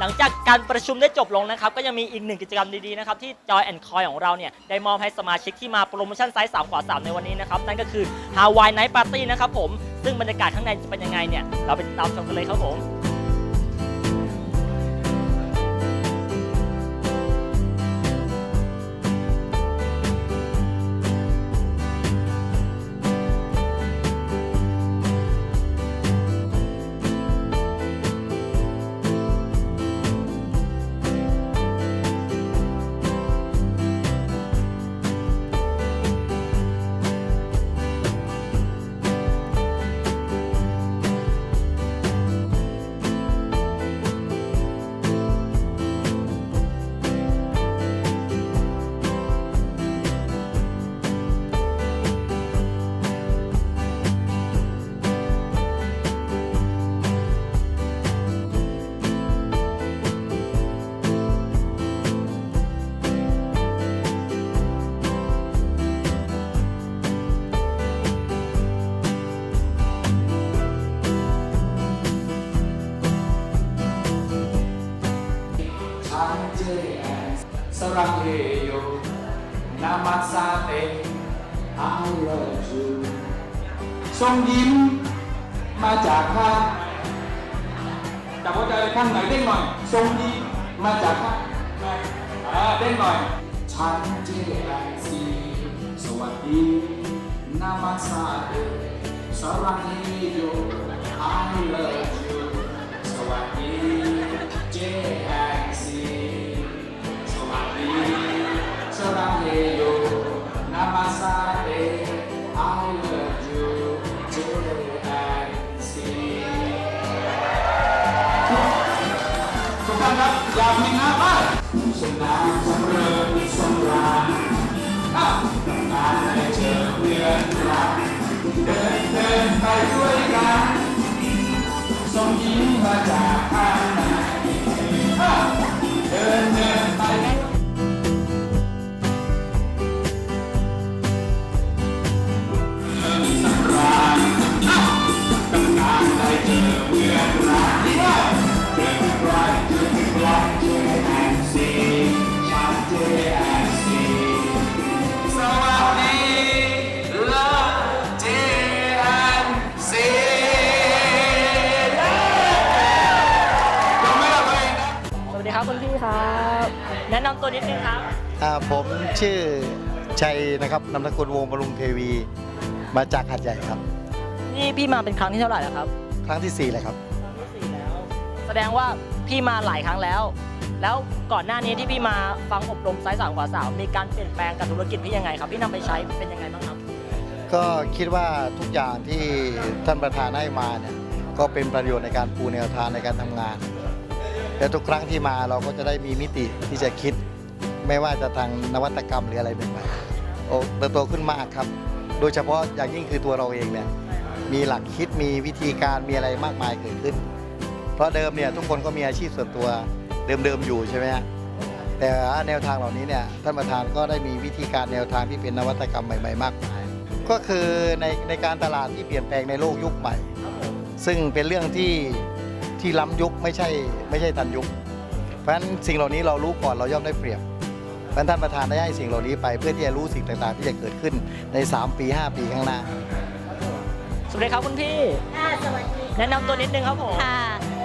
หลังจากการประชุมได้จบลงนะครับก็ยังมีอีกหนึ่งกิจกรรมดีๆนะครับที่ Joy and Coin ของเราเนี่ยได้มอบให้สมาชิกที่มาโปรโมชั่นไซส์3ขวา3ในวันนี้นะครับนั่นก็คือ Hawaii Night Party นะครับผมซึ่งบรรยากาศข้างในจะเป็นยังไงเนี่ยเราไปติดตามชมกันเลยครับผม สรังเฮโยนามาซาเต I love you ทรงยิ้มมาจากข้างจากหัวใจข้างไหนเด้งหน่อยทรงยิ้มมาจากข้างไหนอ่าเด้งหน่อยฉันเจแอนซีสวัสดีนามาซาเตสรังเฮโย I love you สวัสดี JNC สวัสดีสรังเฮโยน อยากมีน้ำบ้างสนามสำเริงสำราญอะงานได้เจอเพื่อนรักเดินเดินไปด้วยกันส่งยิ้มมาจากำตัวนิดนึงครับ อ่าผมชื่อชัยนะครับนามสกุลวงศ์บำรุงเทวี มาจากหัดใหญ่ครับ นี่พี่มาเป็นครั้งที่เท่าไหร่แล้วครับ ครั้งที่4เลยครับครั้งที่สี่แล้วแสดงว่าพี่มาหลายครั้งแล้ว แล้วก่อนหน้านี้ที่พี่มาฟังอบรมไซส์สามขวาสามมีการเปลี่ยนแปลงกับธุรกิจพี่ยังไงครับ พี่นำไปใช้เป็นยังไงบ้างครับ ก็คิดว่าทุกอย่างที่ท่านประธานให้มาเนี่ยก็เป็นประโยชน์ในการปูแนวทางในการทำงาน และทุกครั้งที่มาเราก็จะได้มีมิติที่จะคิด ไม่ว่าจะทางนวัตกรรมหรืออะไรใหม่ๆโอ้เติบโตขึ้นมากครับ โดยเฉพาะอย่างยิ่งคือตัวเราเองเนี่ยมีหลักคิดมีวิธีการมีอะไรมากมายเกิดขึ้น เพราะเดิมเนี่ยทุกคนก็มีอาชีพส่วนตัวเดิมๆอยู่ใช่ไหมฮะแต่แนวทางเหล่านี้เนี่ยท่านประธานก็ได้มีวิธีการแนวทางที่เป็นนวัตกรรมใหม่ๆมากมาย ก็คือในในการตลาดที่เปลี่ยนแปลงในโลกยุคใหม่ ซึ่งเป็นเรื่องที่ ที่ล้ำยุคไม่ใช่ไม่ใช่ทันยุค เพราะฉะนั้นสิ่งเหล่านี้เรารู้ก่อนเราย่อมได้เปรียบเพราะฉะนั้นท่านประธานได้ให้สิ่งเหล่านี้ไปเพื่อที่จะรู้สิ่งต่างๆ ที่จะเกิดขึ้นใน 3 ปี 5 ปีข้างหน้า สวัสดีครับคุณพี่ค่ะสวัสดีแนะนำตัวนิดนึงครับผมค่ะ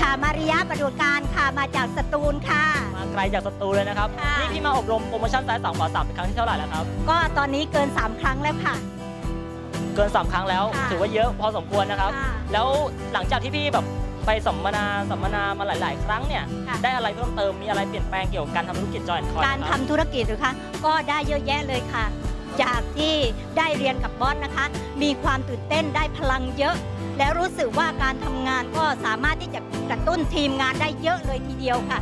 ค่ะมาริยะประดูการค่ะมาจากสตูลค่ะ มาไกลจากสตูลเลยนะครับค่ะนี่พี่มาอบรมโปรโมชั่นไซส์สามขวาสามเป็นครั้งที่เท่าไหร่แล้วครับ ก็ตอนนี้เกิน 3 ครั้งแล้วค่ะ เกิน 3 ครั้งแล้วค่ะถือว่าเยอะพอสมควรนะครับค่ะแล้วหลังจากที่พี่แบบ ไปสัมมนาสัมมนามาหลาย ๆ ครั้งเนี่ยค่ะ ได้อะไรเพิ่มเติมมีอะไรเปลี่ยนแปลงเกี่ยวกับการทำธุรกิจจอยคอยการทำธุรกิจหรือคะก็ได้เยอะแยะเลยค่ะ จากที่ได้เรียนกับบอสนะคะ มีความตื่นเต้นได้พลังเยอะ แล้วรู้สึกว่าการทำงานก็สามารถที่จะกระตุ้นทีมงานได้เยอะเลยทีเดียวค่ะ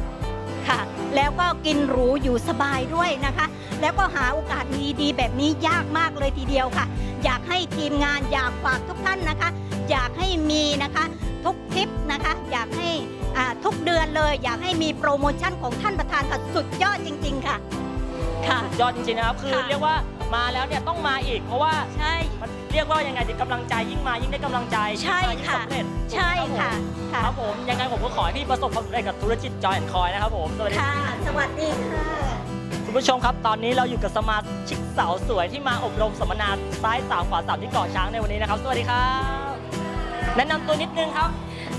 ค่ะ แล้วก็กินหรูอยู่สบายด้วยนะคะ แล้วก็หาโอกาสดีๆแบบนี้ยากมากเลยทีเดียวค่ะ อยากให้ทีมงานอยากฝากทุกท่านนะคะ อยากให้มีนะคะ เดือนเลย อยากให้มีโปรโมชั่นของท่านประธานค่ะสุดยอดจริง ๆ ค่ะ ค่ะยอดจริงๆนะครับ คือค่ะ เรียกว่ามาแล้วเนี่ยต้องมาอีก เพราะว่าใช่ มันเรียกว่ายังไงดีกำลังใจยิ่งมายิ่งได้กำลังใจใช่ยิ่งมายิ่งค่ะ สำเร็จใช่ค่ะถูกไหมค่ะครับผมครับผมยังไงผมก็ขอให้พี่ประสบความสำเร็จกับธุรกิจจอยแอนคอยนะครับผมสวัสดีค่ะ สวัสดีค่ะ คุณผู้ชมครับ ตอนนี้เราอยู่กับสมาชิกสาวสวยที่มาอบรมสัมมนาซ้ายสามขวาสามที่เกาะช้างในวันนี้นะครับ สวัสดีครับ แนะนำตัวนิดนึงครับ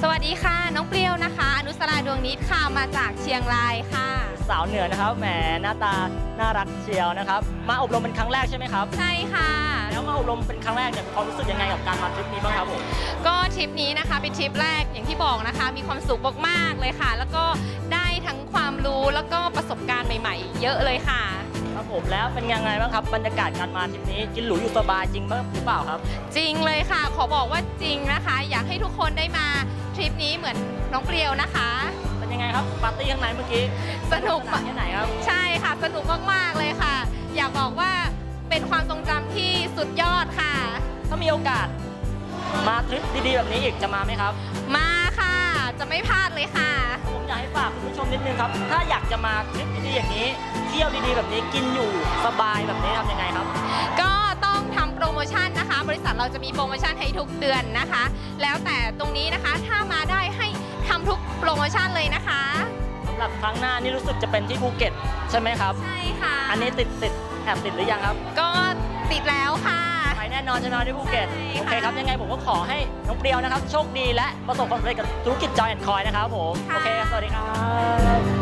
สวัสดีค่ะ น้องเปรี้ยวนะคะ อนุสราดวงนิดค่ะมาจากเชียงรายค่ะ สาวเหนือนะครับแหมหน้าตาน่ารักเชียวนะครับ มาอบรมเป็นครั้งแรกใช่ไหมครับ ใช่ค่ะ แล้วมาอบรมเป็นครั้งแรกเนี่ยมีความรู้สึกยังไงกับการมาทริปนี้บ้างครับผมก็ทริปนี้นะคะเป็นทริปแรกอย่างที่บอกนะคะ มีความสุขมากๆเลยค่ะ แล้วก็ได้ทั้งความรู้แล้วก็ประสบการณ์ใหม่ ๆ เยอะเลยค่ะครับ ผมแล้วเป็นยังไงบ้างครับบรรยากาศการมาทริปนี้กินหรูอยู่สบายจริงบ้างหรือเปล่าครับ จริงเลยค่ะ ขอบอกว่าจริงนะคะ อยากให้ทุกคนได้มาทริปนี้เหมือนน้องเปรียวนะคะ เป็นยังไงครับปาร์ตี้ข้างในเมื่อกี้สนุกสนานแค่ไหนครับใช่ค่ะ สนุกมากๆเลยค่ะ อยากบอกว่าเป็นความทรงจำที่สุดยอดค่ะ ถ้ามีโอกาส มาทริปดีๆแบบนี้อีกจะมาไหมครับ มาค่ะ จะไม่พลาดเลยค่ะ ผมอยากให้ฝากคุณผู้ชมนิดนึงครับ ถ้าอยากจะมาทริปดีๆอย่างนี้ เที่ยวดีๆแบบนี้กินอยู่สบายแบบนี้ทำยังไงครับ ก็ต้องทำโปรโมชั่นนะคะ บริษัทเราจะมีโปรโมชั่นให้ทุกเดือนนะคะ แล้วแต่ตรงนี้นะคะถ้ามาได้ให้ทำทุกโปรโมชั่นเลยนะคะ สำหรับครั้งหน้านี่รู้สึกจะเป็นที่ภูเก็ตใช่ไหมครับ ใช่ค่ะอันนี้ติดติดแอบติดหรือยังครับ ก็ติดแล้วค่ะ ไปแน่นอนใช่ไหมครับที่ภูเก็ตใช่โอค่ะเคครับยังไงผมก็ขอให้น้องเปรียวนะครับ โชคดีและประสบความสำเร็จกับธุรกิจจอยแอนคอยนะครับผม โอเค สวัสดีครับ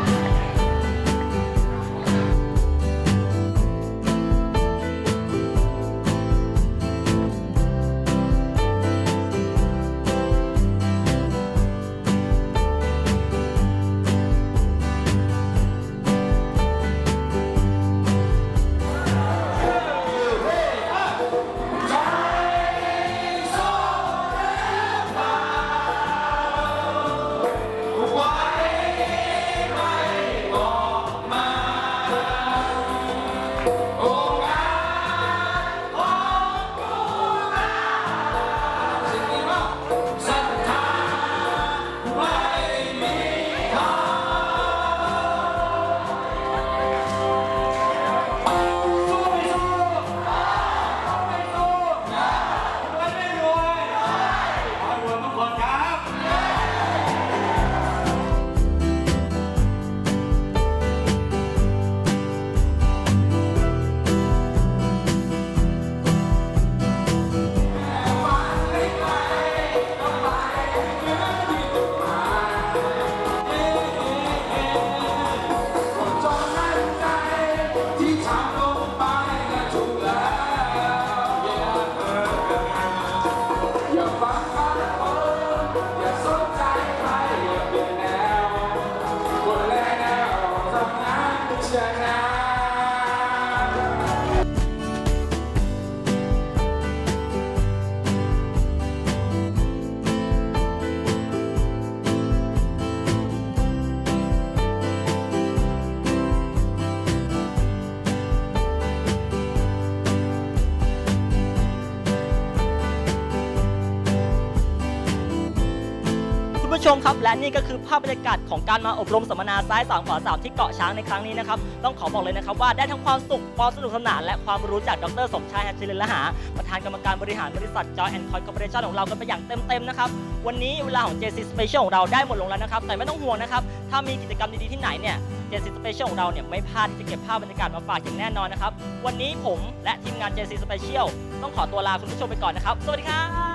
ผู้ชมครับ และนี่ก็คือภาพบรรยากาศของการมาอบรมสัมมนาซ้ายสามขวาสามที่เกาะช้างในครั้งนี้นะครับ ต้องขอบอกเลยนะครับว่าได้ทั้งความสุข ความสนุกสนาน และความรู้จากดรสมชายฮัชชิรินละหา ประธานกรรมการบริหารบริษัท Joy and Coy Corporation ของเรากันไปอย่างเต็มๆนะครับ วันนี้เวลาของ JC Special ของเราได้หมดลงแล้วนะครับ แต่ไม่ต้องห่วงนะครับ ถ้ามีกิจกรรมดีๆที่ไหนเนี่ย JC Special ของเราเนี่ยไม่พลาดที่จะเก็บภาพบรรยากาศมาฝากอย่างแน่นอนนะครับ วันนี้ผมและทีมงาน JC Special ต้องขอตัวลาคุณผู้ชมไปก่อนนะครับ สวัสดีครับ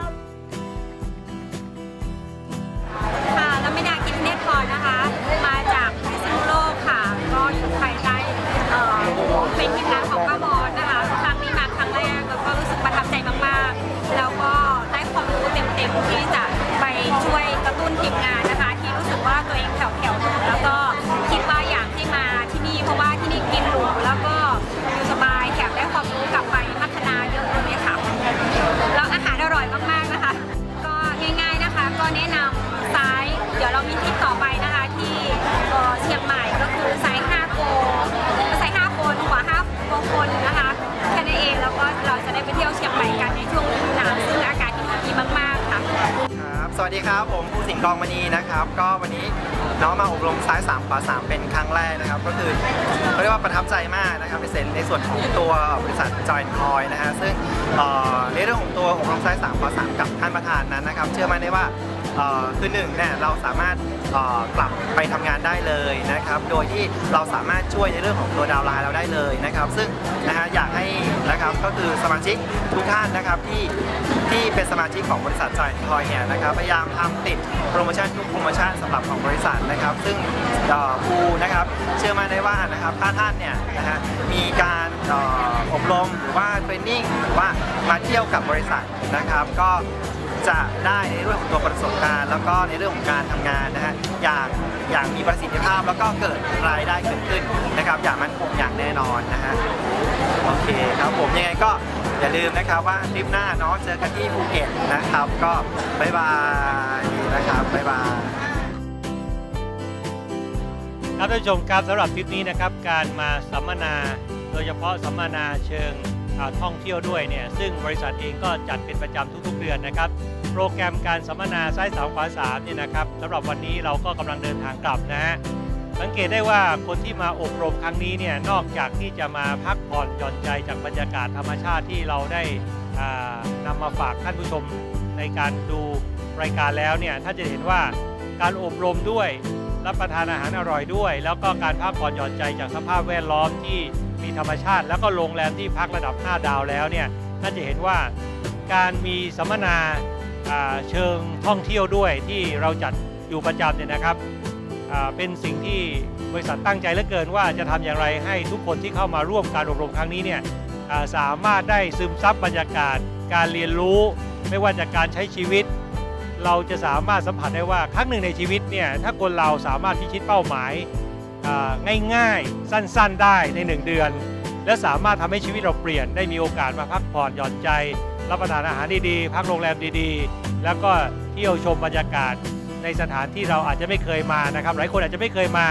สวัสดีครับ ผมภูสิงห์กองมณีนะครับ ก็วันนี้น้องมาอบรมซ้าย3ขวา3 เป็นครั้งแรกนะครับ ก็คือเขาเรียกว่าประทับใจมากนะครับในเซนในส่วนของตัวบริษัทจอยคอยนะฮะซึ่งในเรื่องของตัวอบรมซ้าย3ขวา3 กับท่านประธานนั้นนะครับ เชื่อมั่นได้ว่าคือหนึ่งเนี่ยเราสามารถกลับไปทำงานได้เลยนะครับ โดยที่เราสามารถช่วยในเรื่องของตัวดาวไลน์เราได้เลยนะครับ ซึ่งนะฮะอยากให้นะครับก็คือสมาชิกทุกท่านนะครับที่ ที่เป็นสมาชิกของบริษัทจอยทอยเนี่ยนะครับพยายามทำติดโปรโมชั่นทุกโปรโมชั่นสำหรับของบริษัทนะครับ ซึ่งเอ่อภูนะครับเชื่อมั่นได้ว่านะครับถ้าท่านเนี่ยนะฮะมีการอบรมหรือว่าเทรนนิ่งหรือว่ามาเที่ยวกับบริษัทนะครับ ก็จะได้ในเรื่องของตัวประสบการณ์ แล้วก็ในเรื่องของการทำงานนะฮะอย่างอย่างมีประสิทธิภาพแล้วก็เกิดรายได้เกิดขึ้นนะครับ อย่างมั่นคงอย่างแน่นอนนะฮะโอเคครับผมยังไงก็ อย่าลืมนะครับว่าทริปหน้าเนาะเจอกันที่ภูเก็ตนะครับ ก็บ๊ายบายนะครับบ๊ายบายครับท่านผู้ชมครับสำหรับทริปนี้นะครับการมาสัมมนา โดยเฉพาะสัมมนาเชิงท่องเที่ยวด้วยเนี่ยซึ่งบริษัทเองก็จัดเป็นประจำทุกๆเดือนนะครับ โปรแกรมการสัมมนาไซส์สามขวาสามเนี่ยนะครับสำหรับวันนี้เราก็กำลังเดินทางกลับนะฮะ สังเกตได้ว่าคนที่มาอบรมครั้งนี้เนี่ยนอกจากที่จะมาพักผ่อนหย่อนใจจากบรรยากาศธรรมชาติที่เราได้อ่านำมาฝากท่านผู้ชมในการดูรายการแล้วเนี่ยท่านจะเห็นว่าการอบรมด้วยรับประทานอาหารอร่อยด้วย แล้วก็การพักผ่อนหย่อนใจจากสภาพแวดล้อมที่มีธรรมชาติ แล้วก็โรงแรมที่พักระดับ 5 ดาวแล้วเนี่ยน่านจะเห็นว่าการมีสัมมนาาเชิงท่องเที่ยวด้วยที่เราจัดอยู่ประจำเนี่ยนะครับ เป็นสิ่งที่บริษัทตั้งใจเหลือเกินว่าจะทำอย่างไรให้ทุกคนที่เข้ามาร่วมการอบรมครั้งนี้เนี่ยสามารถได้ซึมซับบรรยากาศ การเรียนรู้ ไม่ว่าจากการใช้ชีวิต เราจะสามารถสัมผัสได้ว่าครั้งหนึ่งในชีวิตเนี่ยถ้าคนเราสามารถพิชิตเป้าหมายง่ายๆ สั้นๆ ได้ใน 1 เดือน และสามารถทำให้ชีวิตเราเปลี่ยนได้มีโอกาสมาพักผ่อนหย่อนใจ รับประทานอาหารดีๆ พักโรงแรมดีๆ แล้วก็เที่ยวชมบรรยากาศ ในสถานที่เราอาจจะไม่เคยมานะครับ หลายคนอาจจะไม่เคยมา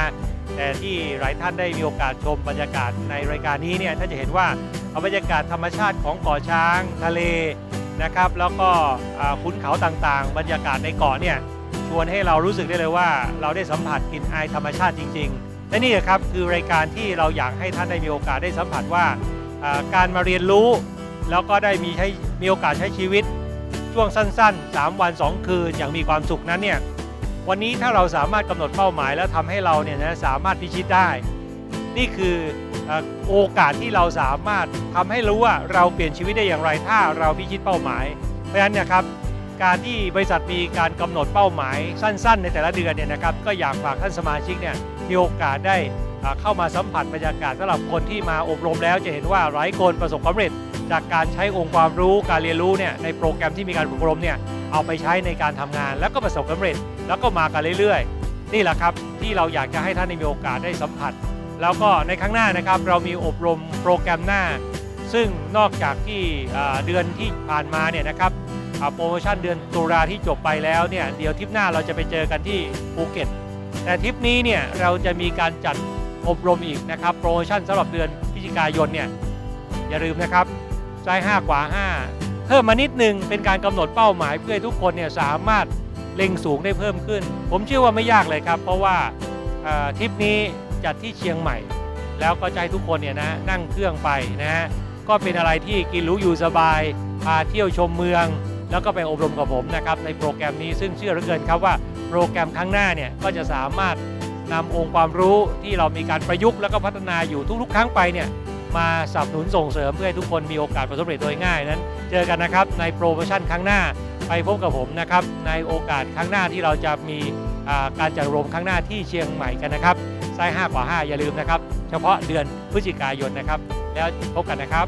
แต่ที่หลายท่านได้มีโอกาสชมบรรยากาศในรายการนี้เนี่ยท่านจะเห็นว่าเอาบรรยากาศธรรมชาติของเกาะช้างทะเลนะครับ แล้วก็คุ้นเขาต่างๆ บรรยากาศในเกาะเนี่ยชวนให้เรารู้สึกได้เลยว่า เราได้สัมผัสกลิ่นอายธรรมชาติจริง ๆ และนี่แหละครับคือรายการที่เราอยากให้ท่านได้มีโอกาสได้สัมผัสว่าอ่าการมาเรียนรู้ แล้วก็ได้มีใช้มีโอกาสใช้ชีวิตช่วงสั้น ๆ 3 วัน 2 คืนอย่างมีความสุขนั้นเนี่ย วันนี้ถ้าเราสามารถกำหนดเป้าหมาย แล้วทำให้เราเนี่ยนะสามารถพิชิตได้ นี่คืออโอกาสที่เราสามารถทำให้รู้ว่าเราเปลี่ยนชีวิตได้อย่างไร ถ้าเราพิชิตเป้าหมาย เพราะฉะนั้นเนะครับการที่บริษัทมีการกำหนดเป้าหมายสั้น ๆ ในแต่ละเดือนเนี่ยนะครับก็อยากฝากท่านสมาชิกเนี่ยมีโอกาสได้เข้ามาสัมผัสบรรยากาศสำหรับคนที่มาอบรมแล้วจะเห็นว่าหลายคนประสบความสำเร็จ จากการใช้องค์ความรู้การเรียนรู้เนี่ยในโปรแกรมที่มีการอบรมเนี่ย เอาไปใช้ในการทำงาน แล้วก็ประสบความสำเร็จแล้วก็มากันเรื่อยๆ นี่แหละครับที่เราอยากจะให้ท่านได้มีโอกาสได้สัมผัส แล้วก็ในครั้งหน้านะครับเรามีอบรมโปรแกรมหน้า ซึ่งนอกจากที่เดือนที่ผ่านมาเนี่ยนะครับโปรโมชั่นเดือนตุลาที่จบไปแล้วเนี่ยเดี๋ยวทริปหน้าเราจะไปเจอกันที่ภูเก็ตแต่ทริปนี้เนี่ยเราจะมีการจัดอบรมอีกนะครับโปรโมชั่นสำหรับเดือนพฤศจิกายนเนี่ยอย่าลืมนะครับไซส์5กว่า5 เพิ่มมานิดนึงเป็นการกำหนดเป้าหมายเพื่อให้ทุกคนเนี่ยสามารถเล็งสูงได้เพิ่มขึ้น ผมเชื่อว่าไม่ยากเลยครับ เพราะว่าทริปนี้จัดที่เชียงใหม่ แล้วก็ให้ทุกคนเนี่ยนะนั่งเครื่องไปนะฮะก็เป็นอะไรที่กินรู้อยู่สบายพาเที่ยวชมเมือง แล้วก็ไปอบรมกับผมนะครับในโปรแกรมนี้ซึ่งเชื่อเหลือเกินครับว่าโปรแกรมครั้งหน้าเนี่ยก็จะสามารถนำองค์ความรู้ที่เรามีการประยุกต์แล้วก็พัฒนาอยู่ทุกๆ ครั้งไปเนี่ย มาสนับสนุนส่งเสริมเพื่อให้ทุกคนมีโอกาสประสบความสำเร็จโดยง่ายนั้น เจอกันนะครับในโปรโมชั่นครั้งหน้าไปพบกับผมนะครับในโอกาสครั้งหน้าที่เราจะมีการจัดรวมครั้งหน้าที่เชียงใหม่กันนะครับไซส์5กว่า 5 อย่าลืมนะครับ เฉพาะเดือนพฤศจิกายนนะครับ แล้วพบกันนะครับ